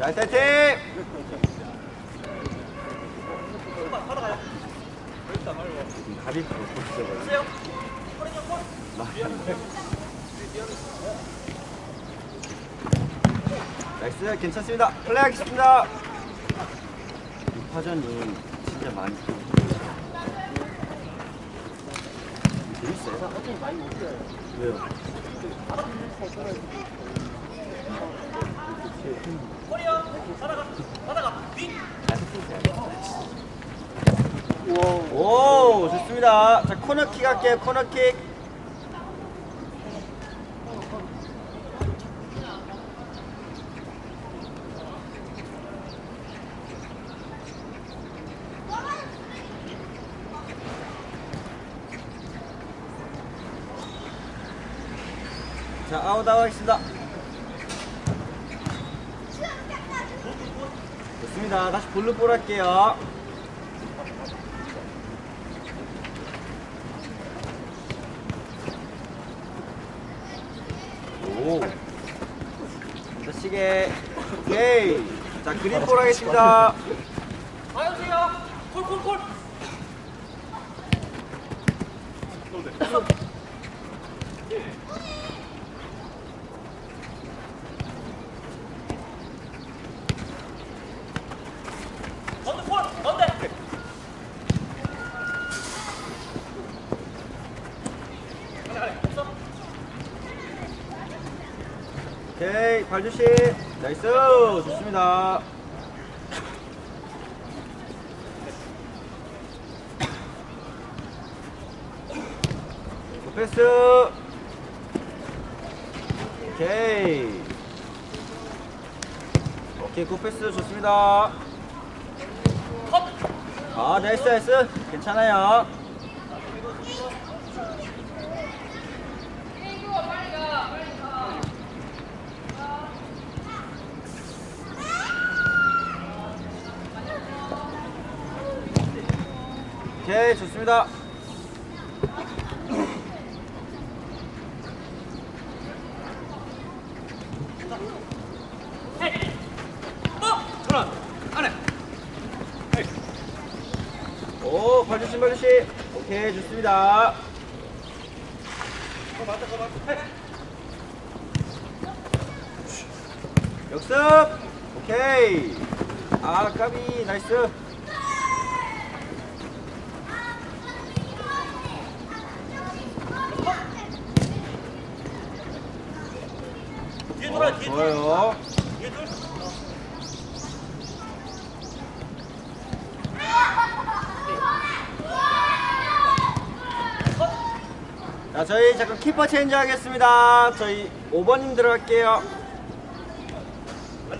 자, 세팅! 다리 보시죠. 나이스, 괜찮습니다. 플레이하겠습니다. 6파전이 진짜 많이 재밌어요? 왜요? 오, 좋습니다. 자, 코너킥 할게요, 코너킥. 자, 아웃 하겠습니다. 좋습니다. 다시 블루볼 할게요. 오. 자, 시계. 오케이. 자, 그린볼 하겠습니다. 가요세요. 콜콜콜. 오케이. 발주심. 좋습니다. 패스. 오케이. 오케이, 굿패스 좋습니다. 컷. 아, 나이스, 나이스. 괜찮아요. 오케이, 좋습니다. 발주심, 발주심. 오케이, 좋습니다. 역습! 오케이. 아, 까비, 나이스. 뒤에 돌아. 어, 뒤에 돌아. 좋아요. 뒤에 돌. 자, 저희 잠깐 키퍼 체인지 하겠습니다. 저희 5번님 들어갈게요.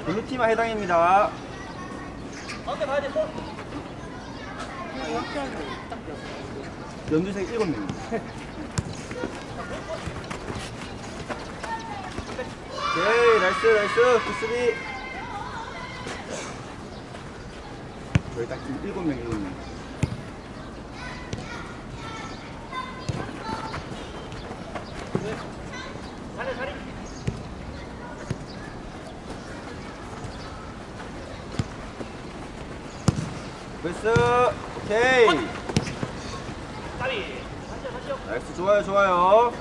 블루팀만 해당입니다. 가운데 봐야 돼. 콜. 연두색 7명. 오케이, 나이스, 나이스. 굿수비. 저희 딱팀 7명, 7명. 패스. 오케이. 나이스, 좋아요, 좋아요.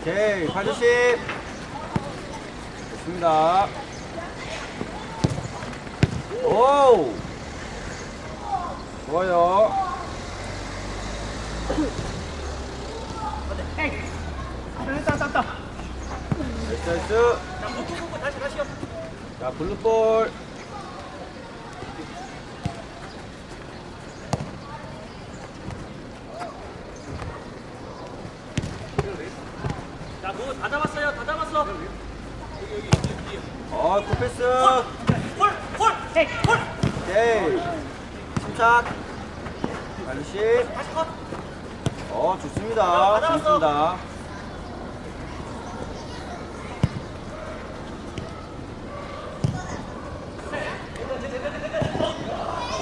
오케이, 파주심. 좋습니다. 오! 좋아요. 나이스, 나이스. 자, 묶고 묶고 다시 다시요. 자, 블루볼. 침착. 반시. 어, 좋습니다. 좋습니다.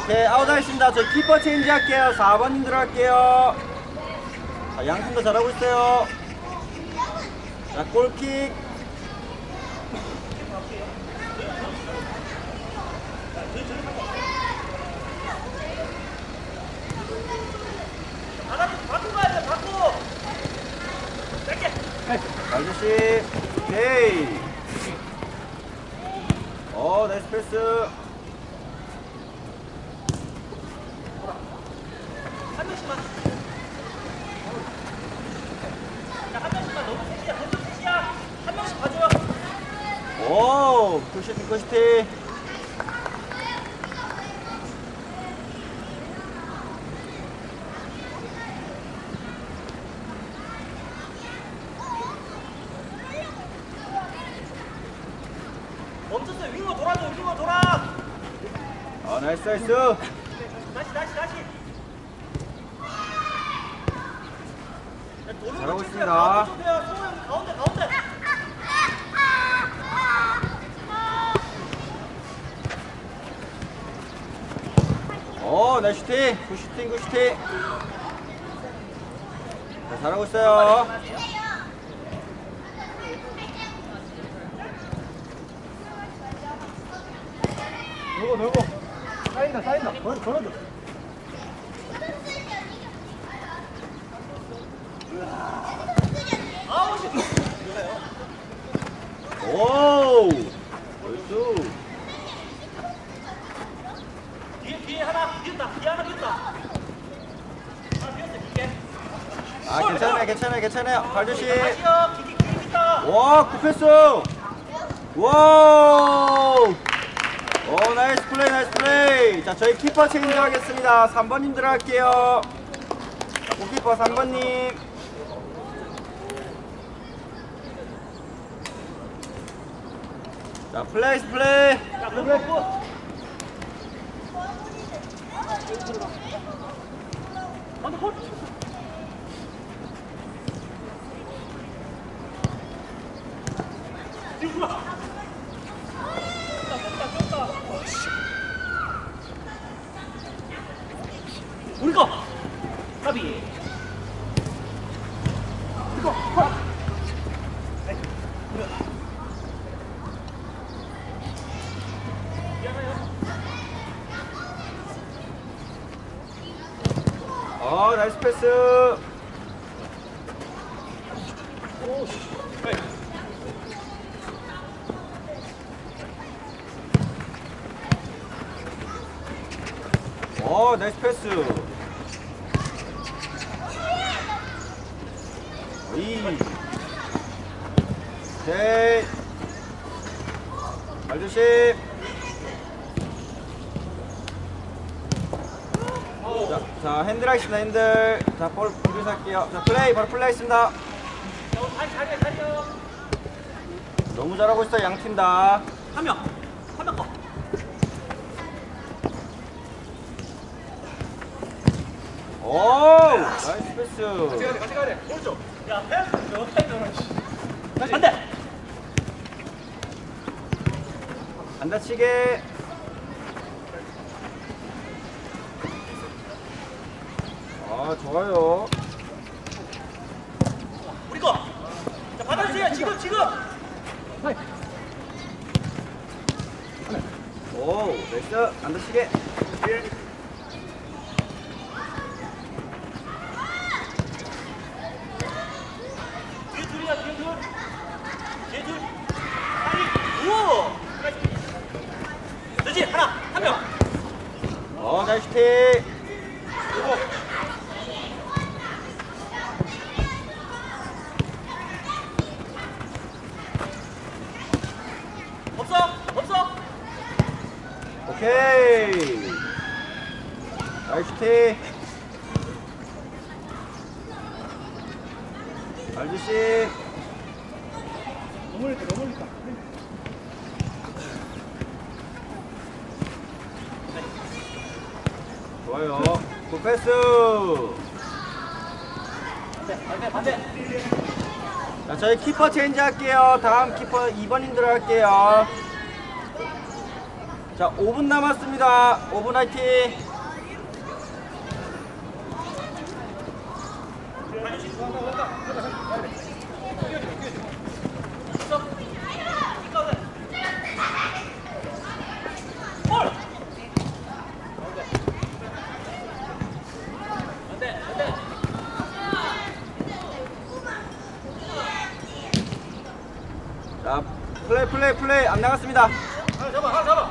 오케이, 아웃 하겠습니다. 저 키퍼 체인지 할게요. 4번님들 할게요. 자, 양팀도 잘하고 있어요. 자, 골킥. 아저씨 오케이. 어 나이스 패스. 한 명씩만. 자한 명씩만. 너무 셋이야 너무 셋이야 한 명씩 봐줘요 오 굿시티 굿시티 멈췄어요 윙으로 돌아줘 윙으로 돌아 아 나이스 나이스. 다시 다시 다시. 잘하고 거 있습니다. 가운데 가운데 오 나이스 슈팅. 굿슈팅 굿슈팅. 자, 잘하고 있어요. 누구 누구 쌓인다 쌓인다. 걸, 걸어줘. 아웃이 오 나이스. 뒤에 뒤에 하나 비었다. 뒤에 하나 비었다. 하나 비었어 길게. 아 괜찮아요 괜찮아요 괜찮아요. 와 굿패스 와오 오 나이스 플레이 나이스 플레이 자 저희 키퍼 체인지 하겠습니다. 3번님 들어갈게요. 자, 골키퍼 3번님. 자 플레이스 플레이. 자 굿, 굿, 굿. 안돼 헐 이구나 우리 거 까비 이거 헐어 나이스 패스 어 나이스 패스. 이. 오케이 발 조심. 자, 자 핸들 하겠습니다 핸들. 자볼 준비해서 할게요. 자 플레이 바로 플레이 잘해 잘해요 너무 잘하고 있어 양 팀 다. 한 명 한 명 거. 오 나이스 패스. 같이 돼 오른쪽 야 패스 어떻게 저러 반대 안 다치게. 아 좋아요. 우리 거. 자 받아주세요 지금 지금. 오 나이스 안 다치게. 뒤에 둘이야 뒤에 둘. 뒤에 둘. 빨리. 오. 되지 하나 한 명. 어 나이스 티. 없어 없어. 오케이. 발 조심. 너무 멀리 너무 멀리 좋아요. 굿 패스. 반대 반대. 자, 저희 키퍼 체인지 할게요. 다음 키퍼 2번님 들어갈게요. 자, 5분 남았습니다. 5분 화이팅. 자, 플레이, 플레이, 플레이. 안 나갔습니다. 하나 잡아 하나 잡아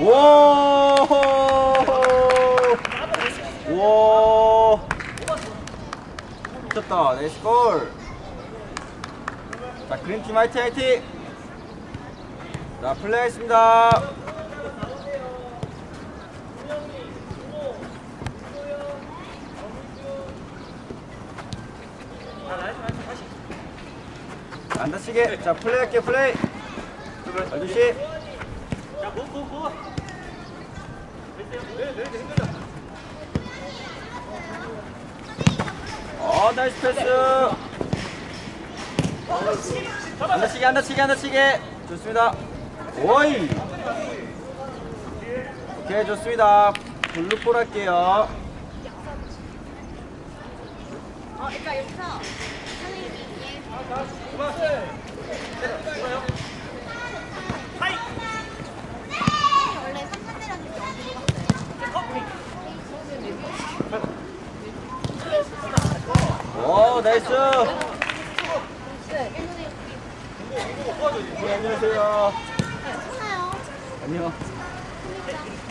오! 오! 미쳤다. 나이스 골. 자, 그린팀 화이팅, 화이팅. 자, 플레이 하겠습니다. 안 다치게. 자, 플레이 할게, 플레이. 아저씨. 자, 고, 고, 고. 어, 나이스 패스. 안 다치게, 안 다치게, 안 다치게. 좋습니다. 오이. 오케이, 좋습니다. 블루볼 할게요. 어, 그러니까 여기서 선생님이 하이. 원래 3번 때렸는데 어디로 갔어요? 오, 나이스. 네, 안녕하세요. 괜찮아요. 안녕.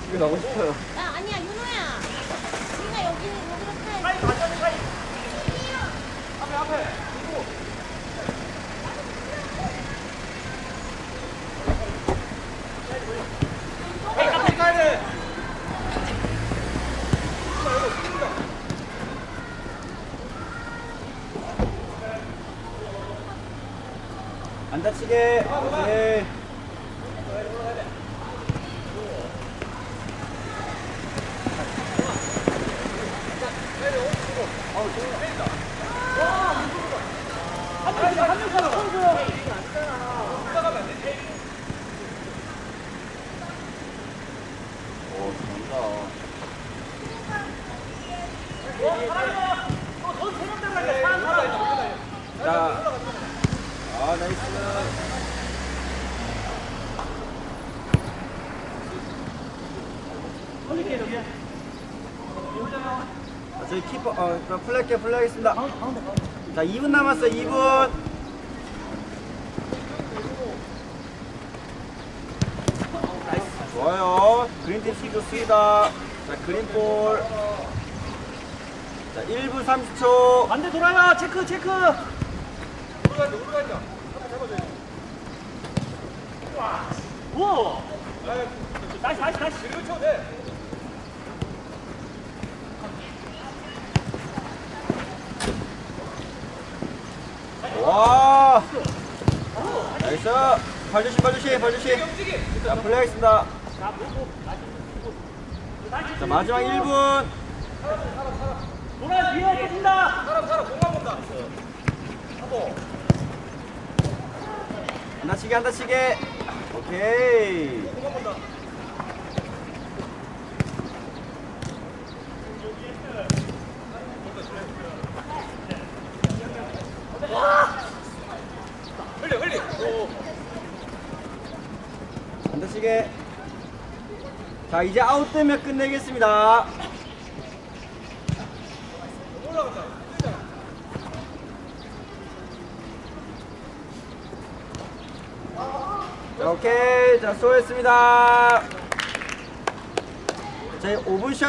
집에 가고 싶어요. 아, 아니야, 윤호야. 우리가 여기, 여기로 타야지. 안 다치게. 오케이. 오, 잘 한다. 자, 아, 나이스. 아, 저희 키퍼, 어, 그럼 플레이게 플레이하겠습니다. 자, 2분 남았어요, 2분. 좋아요. 그린팀 시 좋습니다. 자, 그린볼. 자, 1분 30초. 반대 돌아요. 체크, 체크. 오르간다 오르간다 오. 다시, 다시, 다시. 그리고 쳐도 돼 와! 나이스! 발주시, 발주시, 발주시. 자, 플레이하겠습니다. 자, 마지막 1분. 돌아, 뒤에 겠습니다 사람 사람 공간 본다 한번 안 다치게, 안 다치게. 오케이. 흘려 오안 다치게. 자, 이제 아웃 되면 끝내겠습니다. 올라간다 힘들잖아 자, 오케이. 자, 수고했습니다. 저희 5분 샷